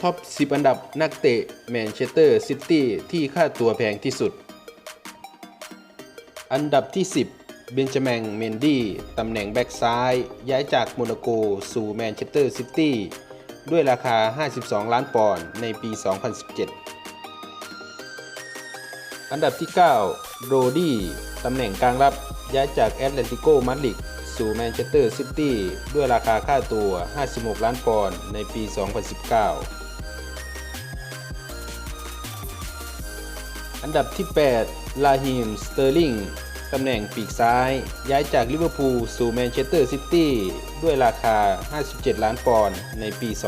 ท็อป 10 อันดับนักเตะแมนเชสเตอร์ซิตี้ที่ค่าตัวแพงที่สุด อันดับที่ 10 เบนจามินเมนดี้ตำแหน่งแบ็กซ้าย ย้ายจากโมนาโกสู่แมนเชสเตอร์ซิตี้ด้วยราคา 52 ล้านปอนด์ในปี 2017 อันดับที่ 9 โรดี้ตำแหน่งกลางรับย้ายจากแอตเลติโกมาดริดสู่แมนเชสเตอร์ซิตี้ด้วยราคาค่าตัว 56 ล้านปอนด์ในปี 2019 อันดับที่ 8 ลาฮิม สเตอร์ลิง ตำแหน่งปีกซ้าย ย้ายจากลิเวอร์พูลสู่แมนเชสเตอร์ซิตี้ด้วยราคา 57 ล้านปอนด์ในปี 2015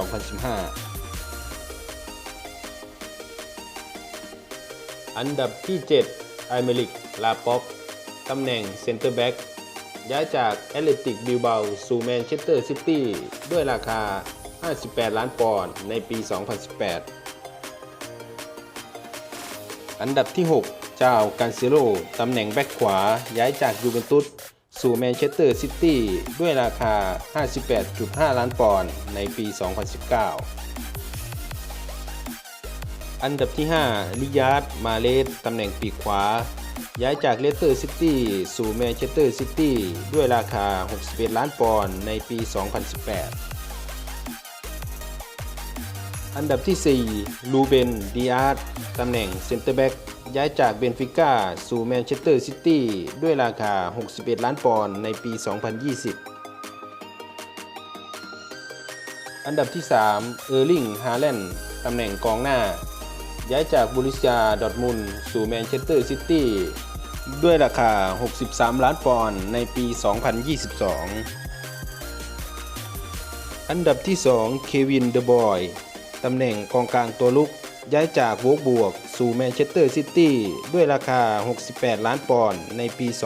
อันดับที่ 7 ไอเมริก ลาป๊อป ตำแหน่งเซนเตอร์แบ็กย้ายจากแอตเลติกบิลเบาสู่แมนเชสเตอร์ซิตี้ด้วยราคา 58 ล้านปอนด์ในปี 2018 อันดับที่ 6 เจ้ากันเซโลตำแหน่งแบ็กขวาย้ายจากยูเวนตุสสู่แมนเชสเตอร์ซิตี้ด้วยราคา 58.5 ล้านปอนด์ในปี 2019 อันดับที่ 5 ลิยาร์ดมาเลสตำแหน่งปีกขวา ย้ายจากเลสเตอร์ซิตี้สู่แมนเชสเตอร์ซิตี้ด้วยราคา 61 ล้านปอนด์ในปี 2018 อันดับที่ 4 ลูเบน ดีอาร์ตตำแหน่งเซนเตอร์แบ็กย้ายจากเบนฟิก้าสู่แมนเชสเตอร์ซิตี้ด้วยราคา 61 ล้านปอนด์ในปี 2020 อันดับที่ 3 เออร์ลิง ฮาแลนด์ตำแหน่งกองหน้า ย้ายจากบูริสยาดอทมุนสู่แมนเชสเตอร์ซิตี้ด้วยราคา 63 ล้านปอนด์ในปี 2022 อันดับที่ 2 เควิน เดอะบอย ตำแหน่งกองกลางตัวลุกย้ายจากโวกบวก สู่แมนเชสเตอร์ซิตี้ด้วยราคา 68 ล้านปอนด์ในปี 2015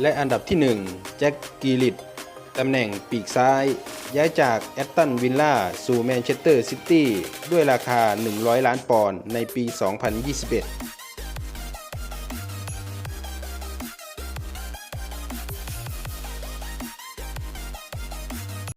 และอันดับที่ 1 แจ็คกีลิตตำแหน่งปีกซ้าย ย้ายจากแอตตันวิลล่าสู่แมนเชสเตอร์ซิตี้ด้วยราคา 100 ล้านปอนด์ในปี 2021